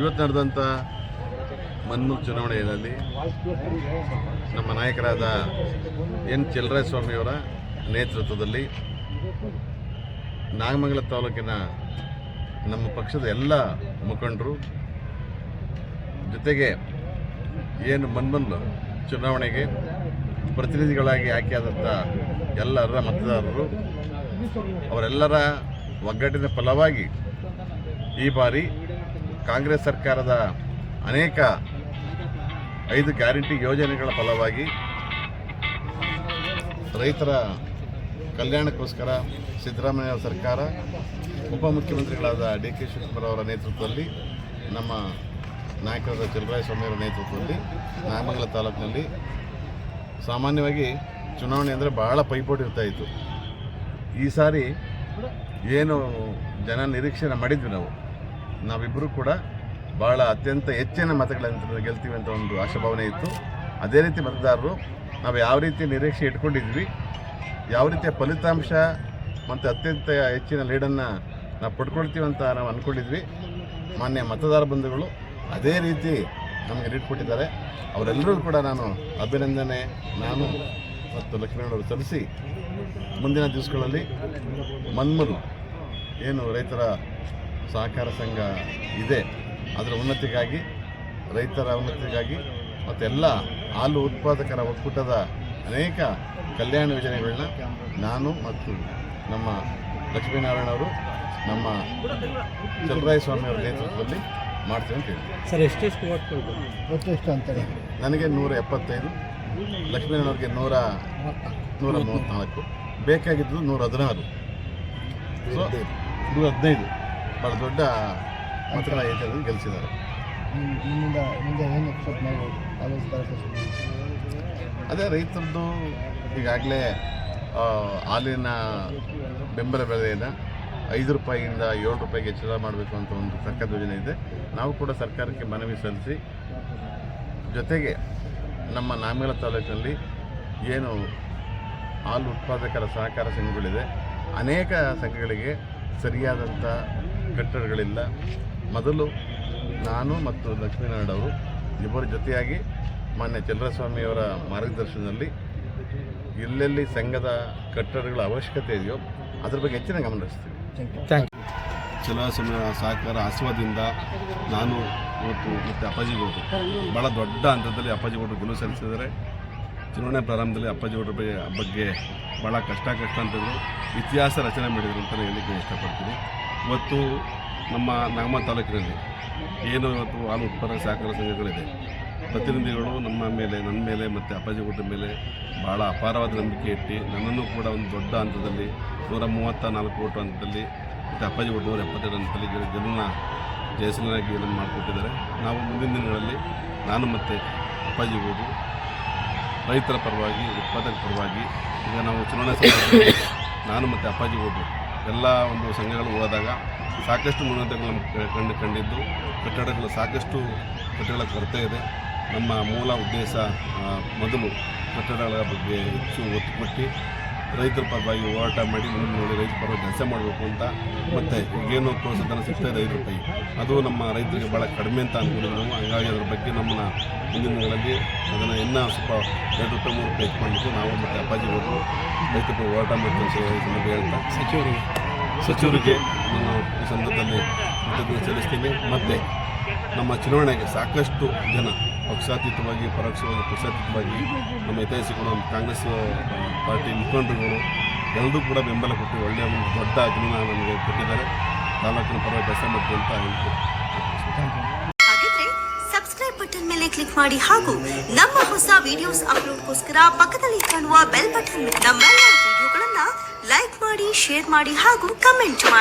ಇವತ್ತು ನಡೆದಂಥ ಮನ್ನೂರು ಚುನಾವಣೆಯಲ್ಲಿ ನಮ್ಮ ನಾಯಕರಾದ ಎನ್. ಸ್ವಾಮಿಯವರ ನೇತೃತ್ವದಲ್ಲಿ ನಾಗಮಂಗಲ ತಾಲೂಕಿನ ನಮ್ಮ ಪಕ್ಷದ ಎಲ್ಲ ಮುಖಂಡರು ಜೊತೆಗೆ ಏನು ಮನ್ಮಲ್ಲು ಚುನಾವಣೆಗೆ ಪ್ರತಿನಿಧಿಗಳಾಗಿ ಆಯ್ಕೆಯಾದಂಥ ಎಲ್ಲರ ಮತದಾರರು, ಅವರೆಲ್ಲರ ಒಗ್ಗಟ್ಟಿನ ಫಲವಾಗಿ ಈ ಬಾರಿ ಕಾಂಗ್ರೆಸ್ ಸರ್ಕಾರದ ಅನೇಕ ಐದು ಗ್ಯಾರಂಟಿ ಯೋಜನೆಗಳ ಫಲವಾಗಿ ರೈತರ ಕಲ್ಯಾಣಕ್ಕೋಸ್ಕರ ಸಿದ್ದರಾಮಯ್ಯ ಸರ್ಕಾರ ಉಪಮುಖ್ಯಮಂತ್ರಿಗಳಾದ ಡಿ ಕೆ ಶಿವಕುಮಾರ್ ಅವರ ನೇತೃತ್ವದಲ್ಲಿ ನಮ್ಮ ನಾಯಕರಾದ ಅವರ ನೇತೃತ್ವದಲ್ಲಿ ನಾಗಮಂಗಲ ತಾಲೂಕಿನಲ್ಲಿ ಸಾಮಾನ್ಯವಾಗಿ ಚುನಾವಣೆ ಅಂದರೆ ಬಹಳ ಪೈಪೋಟಿ ಇರ್ತಾ ಇತ್ತು. ಈ ಸಾರಿ ಏನು ಜನ ನಿರೀಕ್ಷೆ ಮಾಡಿದ್ವಿ ನಾವು. ನಾವಿಬ್ಬರು ಕೂಡ ಭಾಳ ಅತ್ಯಂತ ಹೆಚ್ಚಿನ ಮತಗಳನ್ನು ಗೆಲ್ತೀವಿ ಅಂತ ಒಂದು ಆಶಾಭಾವನೆ ಇತ್ತು. ಅದೇ ರೀತಿ ಮತದಾರರು, ನಾವು ಯಾವ ರೀತಿ ನಿರೀಕ್ಷೆ ಇಟ್ಕೊಂಡಿದ್ವಿ, ಯಾವ ರೀತಿಯ ಫಲಿತಾಂಶ ಮತ್ತು ಅತ್ಯಂತ ಹೆಚ್ಚಿನ ಲೀಡನ್ನು ನಾವು ಪಡ್ಕೊಳ್ತೀವಿ ಅಂತ ನಾವು ಅಂದ್ಕೊಂಡಿದ್ವಿ ಮಾನ್ಯ ಮತದಾರ ಬಂಧುಗಳು, ಅದೇ ರೀತಿ ನಮಗೆ ಲೀಡ್ ಕೊಟ್ಟಿದ್ದಾರೆ. ಅವರೆಲ್ಲರೂ ಕೂಡ ನಾನು ಅಭಿನಂದನೆ, ನಾನು ಮತ್ತು ಲಕ್ಷ್ಮೀನವರು ಸಲ್ಲಿಸಿ ಮುಂದಿನ ದಿವಸಗಳಲ್ಲಿ ಮನ್ಮರು ಏನು ರೈತರ ಸಹಕಾರ ಸಂಘ ಇದೆ. ಅದರ ಉನ್ನತಿಗಾಗಿ ರೈತರ ಉನ್ನತಿಗಾಗಿ ಮತ್ತು ಎಲ್ಲ ಹಾಲು ಉತ್ಪಾದಕರ ಒಕ್ಕೂಟದ ಅನೇಕ ಕಲ್ಯಾಣ ಯೋಜನೆಗಳನ್ನ ನಾನು ಮತ್ತು ನಮ್ಮ ಲಕ್ಷ್ಮೀನಾರಾಯಣ ಅವರು ನಮ್ಮ ಚಲರಾಯ ಸ್ವಾಮಿ ಅವರ ನೇತೃತ್ವದಲ್ಲಿ ಮಾಡ್ತೀವಿ ಅಂತ ಹೇಳಿ ಸರ್ ಎಷ್ಟೆಷ್ಟು ಓಟ್ ಕೊಡ್ಬೋದು ಒಟ್ಟು ಎಷ್ಟು ಅಂತಾರೆ ನನಗೆ ನೂರ ಎಪ್ಪತ್ತೈದು ಲಕ್ಷ್ಮೀನಾರಾಯಣವ್ರಿಗೆ ನೂರ ನೂರ ಮೂವತ್ತ್ನಾಲ್ಕು ಬೇಕಾಗಿದ್ದು ನೂರ ಹದಿನಾರು. ಸೊ ನೂರ ಹದಿನೈದು. ಭಾಳ ದೊಡ್ಡ ಮತಗಳ ಏರಿಯಾದಲ್ಲಿ ಗೆಲ್ಲಿಸಿದ್ದಾರೆ ನಿಮ್- ಮುಂದೆ ಏನು ಎಕ್ಸೆಪ್ಟ್ ಮಾಡ್ಬೋದು? ಕಾಲೇಜ್ ಕಾರ್ಪೊರೇಷನ್ ಅದೇ ರೈತರದ್ದು ಈಗಾಗಲೇ ಹಾಲಿನ ಬೆಂಬಲ ಬೆಲೆಯನ್ನು ಐದು ರೂಪಾಯಿಯಿಂದ ಏಳು ರೂಪಾಯಿಗೆ ಹೆಚ್ಚಳ ಮಾಡಬೇಕು ಅಂತ ಒಂದು ಸರ್ಕಾರದ ಯೋಜನೆ ಇದೆ. ನಾವು ಕೂಡ ಸರ್ಕಾರಕ್ಕೆ ಮನವಿ ಸಲ್ಲಿಸಿ ಜೊತೆಗೆ ನಮ್ಮ ನಾಮಗಳ ತಾಲೂಕಿನಲ್ಲಿ ಏನು ಹಾಲು ಉತ್ಪಾದಕರ ಸಹಕಾರ ಸಂಘಗಳಿದೆ ಅನೇಕ ಸಂಘಗಳಿಗೆ ಸರಿಯಾದಂಥ ಕಟ್ಟಡಗಳಿಲ್ಲ ಮೊದಲು ನಾನು ಮತ್ತು ಲಕ್ಷ್ಮೀನಾರಾಯಣ ಅವರು ಇಬ್ಬರ ಜೊತೆಯಾಗಿ ಮಾನ್ಯ ಚಂದ್ರಸ್ವಾಮಿಯವರ ಮಾರ್ಗದರ್ಶನದಲ್ಲಿ ಎಲ್ಲೆಲ್ಲಿ ಸಂಘದ ಕಟ್ಟಡಗಳ ಅವಶ್ಯಕತೆ ಇದೆಯೋ ಅದ್ರ ಬಗ್ಗೆ ಹೆಚ್ಚಿನ ಗಮನ ಹರಿಸ್ತೀವಿ. ಚಂದ್ರಸ್ವಾಮಿ ಸಹಕಾರ ಆಸ್ವಾದಿಂದ ನಾನು ಇವತ್ತು ಮತ್ತು ಅಪ್ಪಾಜಿಗೌಡರು ಭಾಳ ದೊಡ್ಡ ಹಂತದಲ್ಲಿ ಅಪ್ಪಾಜಿಗೌಡರು ಗೆಲುವು ಸಲ್ಲಿಸಿದ್ದಾರೆ. ಚುನಾವಣೆ ಪ್ರಾರಂಭದಲ್ಲಿ ಅಪ್ಪಾಜಿಗೌಡರ ಬಗ್ಗೆ ಬಗ್ಗೆ ಭಾಳ ಕಷ್ಟ ಕಷ್ಟ ಅಂತಂದರು ಇತಿಹಾಸ ರಚನೆ ಮಾಡಿದರು ಅಂತಲೇ ಹೇಳಿಕೆ ಇಷ್ಟಪಡ್ತೀನಿ. ಇವತ್ತು ನಮ್ಮ ನಾಗಮ ತಾಲೂಕಿನಲ್ಲಿ ಏನು ಇವತ್ತು ಹಾಲು ಉತ್ಪನ್ನ ಸಹಕಾರ ಸಂಘಗಳಿದೆ. ಪ್ರತಿನಿಧಿಗಳು ನಮ್ಮ ಮೇಲೆ, ನನ್ನ ಮೇಲೆ ಮತ್ತು ಅಪ್ಪಾಜಿಗೌಡರ ಮೇಲೆ ಭಾಳ ಅಪಾರವಾದ ನಂಬಿಕೆ ಇಟ್ಟು ನನ್ನನ್ನು ಕೂಡ ಒಂದು ದೊಡ್ಡ ಹಂತದಲ್ಲಿ ನೂರ ಮೂವತ್ತ ನಾಲ್ಕು ಓಟು ಹಂತದಲ್ಲಿ ಮತ್ತು ಅಪ್ಪಾಜಿ ಒಟ್ಟು ನೂರ ಎಪ್ಪತ್ತೆರಡು ಹಂತದಲ್ಲಿ ಜನನ ಜಯಸಲನಾಗಿ ನಮ್ಮ ಮಾಡಿಕೊಟ್ಟಿದ್ದಾರೆ. ನಾವು ಮುಂದಿನ ದಿನಗಳಲ್ಲಿ ನಾನು ಮತ್ತು ಅಪ್ಪಾಜಿ ಹೋದು ರೈತರ ಪರವಾಗಿ ಉತ್ಪಾದಕ ಪರವಾಗಿ ಈಗ ನಾವು ಚುನಾವಣಾ ನಾನು ಮತ್ತು ಅಪ್ಪಾಜಿ ಹೋದು ಎಲ್ಲ ಒಂದು ಸಂಘಗಳು ಹೋದಾಗ ಸಾಕಷ್ಟು ನ್ಯೂನತೆಗಳನ್ನು ಕಂಡು ಕಂಡಿದ್ದು, ಕಟ್ಟಡಗಳು ಸಾಕಷ್ಟು ಕಟ್ಟಡಗಳ ಕೊರತೆ ಇದೆ. ನಮ್ಮ ಮೂಲ ಉದ್ದೇಶ ಮೊದಲು ಕಟ್ಟಡಗಳ ಬಗ್ಗೆ ಹೆಚ್ಚು ಒತ್ತು ಕೊಟ್ಟು ರೈತರ ಪರವಾಗಿ ಹೋರಾಟ ಮಾಡಿ ಮುಂದೆ ನೋಡಿ ರೈತರ ಪರವಾಗಿ ಕೆಲಸ ಮಾಡಬೇಕು ಅಂತ ಮತ್ತು ಈಗೇನು ಸಿಗ್ತಾ ಇದೆ ಐದು ರೂಪಾಯಿ. ಅದು ನಮ್ಮ ರೈತರಿಗೆ ಭಾಳ ಕಡಿಮೆ ಅಂತ ಅಂದ್ಕೊಂಡಿದ್ವಿ ನಾವು. ಹಂಗಾಗಿ ಅದ್ರ ಬಗ್ಗೆ ನಮ್ಮನ್ನ ಮುಂದಿನ ದಿನಗಳಲ್ಲಿ ಅದನ್ನು ಇನ್ನೂ ಸ್ವಲ್ಪ ಎರಡು ರೂಪಾಯಿ ಮೂರು ರೂಪಾಯಿ ಇಟ್ಕೊಂಡಿದ್ದು ನಾವು ಮತ್ತು ಅಪ್ಪಾಜಿ ಹೋಗಿ ರೈತರ ಹೋರಾಟ ಮಾಡ್ತೀವಿ ಹೇಳ್ತಾ ಸಚಿವರಿಗೆ. ಸಚಿವರಿಗೆ ನಾನು ಈ ಸಂದರ್ಭದಲ್ಲಿ ಕೃತಜ್ಞತೆ ಸಲ್ಲಿಸ್ತೀನಿ. ಮತ್ತು ನಮ್ಮ ಚುನಾವಣೆಗೆ ಸಾಕಷ್ಟು ಜನ ಪಕ್ಷಾತೀತವಾಗಿ, ಪರೋಕ್ಷವಾಗಿ, ಪಕ್ಷಾತೀತವಾಗಿ ನಮ್ಮ ಹಿತೈಷಿಗಳು, ನಮ್ಮ ಕಾಂಗ್ರೆಸ್ ಪಾರ್ಟಿ ಮುಖಂಡರುಗಳು ಎಲ್ಲರೂ ಕೂಡ ಬೆಂಬಲ ಕೊಟ್ಟು ಒಳ್ಳೆಯ ಒಂದು ದೊಡ್ಡ ಅಭಿಮಾನ ನಮಗೆ ಕೊಟ್ಟಿದ್ದಾರೆ. ತಾಲೂಕಿನ ಪರವಾಗಿ ಕೆಲಸ ಅಂತ ಹೇಳ್ತೀನಿ ಹಾಗಿದ್ರೆ ಸಬ್ಸ್ಕ್ರೈಬ್ ಬಟನ್ ಮೇಲೆ ಕ್ಲಿಕ್ ಮಾಡಿ ಹಾಗೂ ನಮ್ಮ ಹೊಸ ವಿಡಿಯೋಸ್ ಅಪ್ಲೋಡ್ಗೋಸ್ಕರ ಪಕ್ಕದಲ್ಲಿ ಕಾಣುವ ಬೆಲ್ ಬಟನ್ ನಮ್ಮೆಲ್ಲ ವಿಡಿಯೋಗಳನ್ನ ಲೈಕ್ ಮಾಡಿ ಶೇರ್ ಮಾಡಿ ಹಾಗೂ ಕಮೆಂಟ್ ಮಾಡಿ.